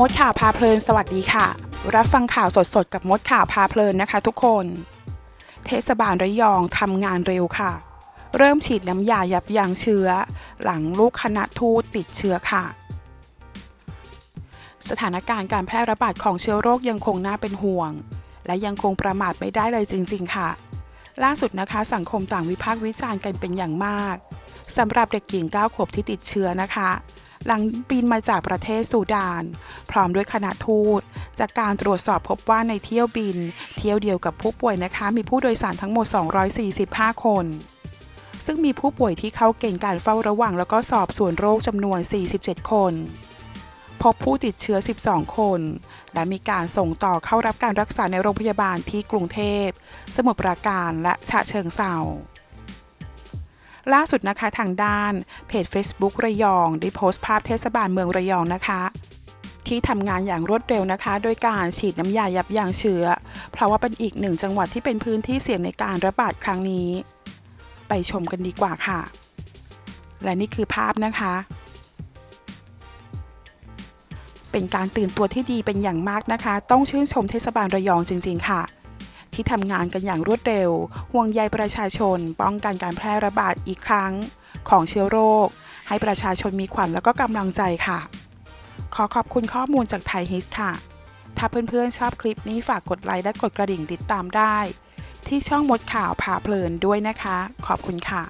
มดข่าวพาเพลินสวัสดีค่ะ รับฟังข่าวสดๆ กับมดข่าวพาเพลินนะคะทุกคน เทศบาลระยองทำงานเร็วค่ะ เริ่มฉีดน้ำยายับยั้งเชื้อ หลังลูกคณะทูตติดเชื้อค่ะ สถานการณ์การแพร่ระบาดของเชื้อโรคยังคงน่าเป็นห่วง และยังคงประมาทไม่ได้เลยจริง ๆ ค่ะ ล่าสุดนะคะสังคมต่างวิพากษ์วิจารณ์กันเป็นอย่างมากสำหรับเด็กหญิง 9 ขวบที่ติดเชื้อนะคะ หลังบินมาจากประเทศสูดาน พร้อมด้วยคณะทูต จากการตรวจสอบพบว่าในเที่ยวบิน เที่ยวเดียวกับผู้ป่วยนะคะ มีผู้โดยสารทั้งหมด 245 คน ซึ่งมีผู้ป่วยที่เข้าเกณฑ์การเฝ้าระวัง แล้วก็สอบสวนโรคจำนวน 47 คน พบผู้ติดเชื้อ 12 คน และมีการส่งต่อเข้ารับการรักษาในโรงพยาบาลที่กรุงเทพ สมุทรปราการและฉะเชิงเทรา ล่าสุดนะคะทางด้านเพจ Facebook ระยอง ได้โพสต์ภาพเทศบาลเมืองระยองนะคะ ที่ทำงานอย่างรวดเร็วนะคะ โดยการฉีดน้ำยายับยั้งเชื้อ เพราะว่าเป็นอีกหนึ่งจังหวัดที่เป็นพื้นที่เสี่ยงในการระบาดครั้งนี้ ไปชมกันดีกว่าค่ะ และนี่คือภาพนะคะ เป็นการตื่นตัวที่ดีเป็นอย่างมากนะคะ ต้องชื่นชมเทศบาลระยองจริง ๆ ค่ะ ที่ทำงานกันอย่างรวดเร็ว ห่วงใยประชาชน ป้องกันการแพร่ระบาดอีกครั้ง ของเชื้อโรค ให้ประชาชนมีขวัญแล้วก็กำลังใจค่ะ ขอขอบคุณข้อมูลจากไทยฮิสค่ะ ถ้าเพื่อนๆชอบคลิปนี้ฝากกดไลค์และกดกระดิ่งติดตามได้ ที่ช่องมดข่าวพาเพลินด้วยนะคะ ขอบคุณค่ะ